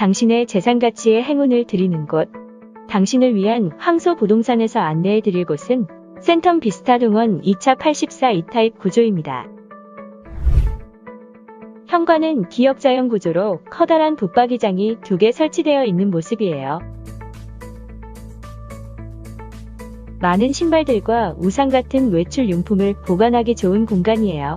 당신의 재산 가치에 행운을 드리는 곳. 당신을 위한 황소 부동산에서 안내해 드릴 곳은 센텀 비스타 동원 2차 84 E타입 구조입니다. 현관은 기역자형 구조로 커다란 붙박이장이 두 개 설치되어 있는 모습이에요. 많은 신발들과 우산 같은 외출 용품을 보관하기 좋은 공간이에요.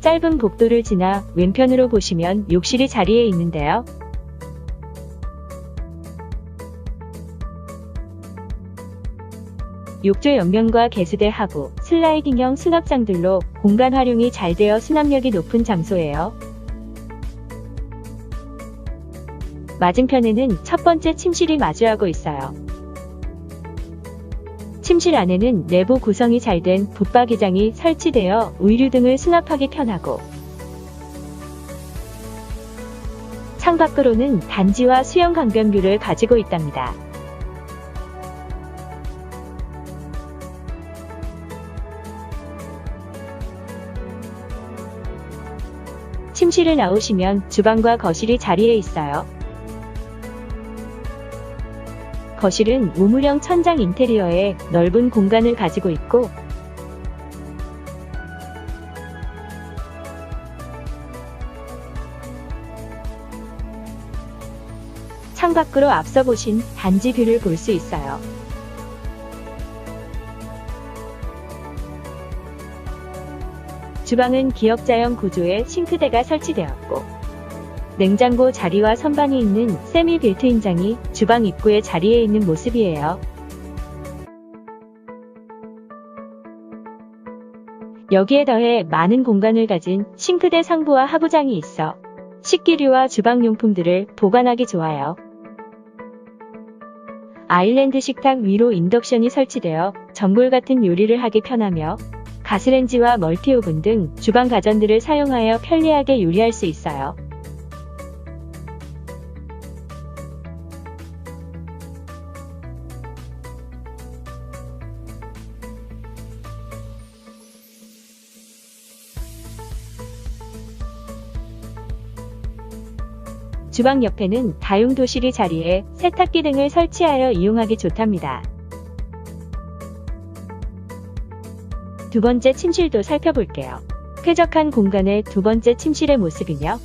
짧은 복도를 지나 왼편으로 보시면 욕실이 자리에 있는데요. 욕조 옆면과 개수대 하부, 슬라이딩형 수납장들로 공간 활용이 잘 되어 수납력이 높은 장소예요. 맞은편에는 첫 번째 침실이 마주하고 있어요. 침실 안에는 내부 구성이 잘 된 붙박이장이 설치되어 의류 등을 수납하기 편하고 창밖으로는 단지와 수영 강변뷰를 가지고 있답니다. 침실을 나오시면 주방과 거실이 자리에 있어요. 거실은 우물형 천장 인테리어에 넓은 공간을 가지고 있고 창밖으로 앞서 보신 단지 뷰를 볼 수 있어요. 주방은 기역자형 구조의 싱크대가 설치되었고 냉장고 자리와 선반이 있는 세미 빌트인 장이 주방 입구에 자리에 있는 모습이에요. 여기에 더해 많은 공간을 가진 싱크대 상부와 하부장이 있어 식기류와 주방용품들을 보관하기 좋아요. 아일랜드 식탁 위로 인덕션이 설치되어 전골 같은 요리를 하기 편하며 가스렌지와 멀티오븐 등 주방 가전들을 사용하여 편리하게 요리할 수 있어요. 주방 옆에는 다용도실이 자리에 세탁기 등을 설치하여 이용하기 좋답니다. 두 번째 침실도 살펴볼게요. 쾌적한 공간의 두 번째 침실의 모습이며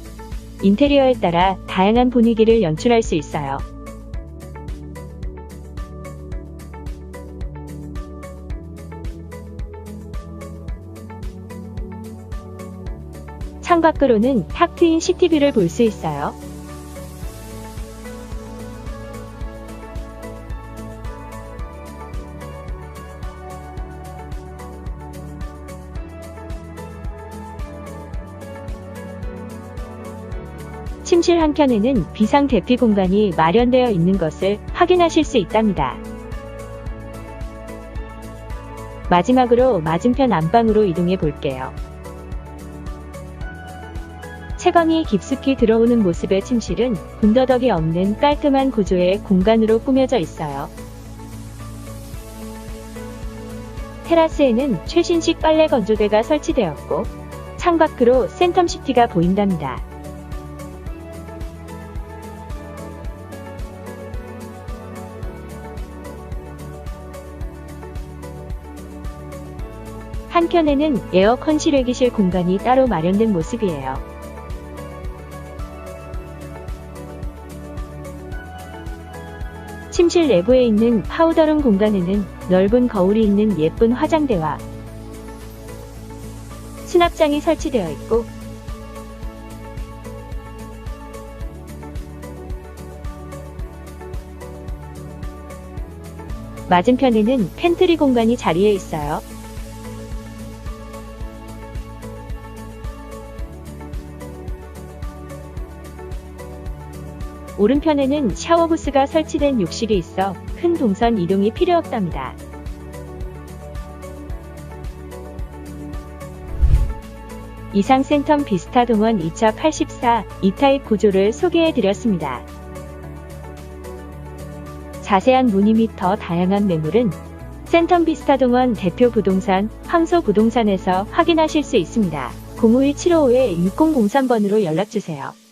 인테리어에 따라 다양한 분위기를 연출할 수 있어요. 창밖으로는 탁 트인 시티뷰를 볼 수 있어요. 침실 한켠에는 비상 대피 공간이 마련되어 있는 것을 확인하실 수 있답니다. 마지막으로 맞은편 안방으로 이동해 볼게요. 채광이 깊숙이 들어오는 모습의 침실은 군더더기 없는 깔끔한 구조의 공간으로 꾸며져 있어요. 테라스에는 최신식 빨래 건조대가 설치되었고 창밖으로 센텀시티가 보인답니다. 한켠에는 에어컨 실외기실 공간이 따로 마련된 모습이에요. 침실 내부에 있는 파우더룸 공간에는 넓은 거울이 있는 예쁜 화장대와 수납장이 설치되어 있고 맞은편에는 팬트리 공간이 자리해 있어요. 오른편에는 샤워 부스가 설치된 욕실이 있어 큰 동선 이동이 필요 없답니다. 이상 센텀 비스타 동원 2차 84 E타입 구조를 소개해 드렸습니다. 자세한 문의 및 더 다양한 매물은 센텀 비스타 동원 대표 부동산 황소 부동산에서 확인하실 수 있습니다. 051-755-6003번으로 연락주세요.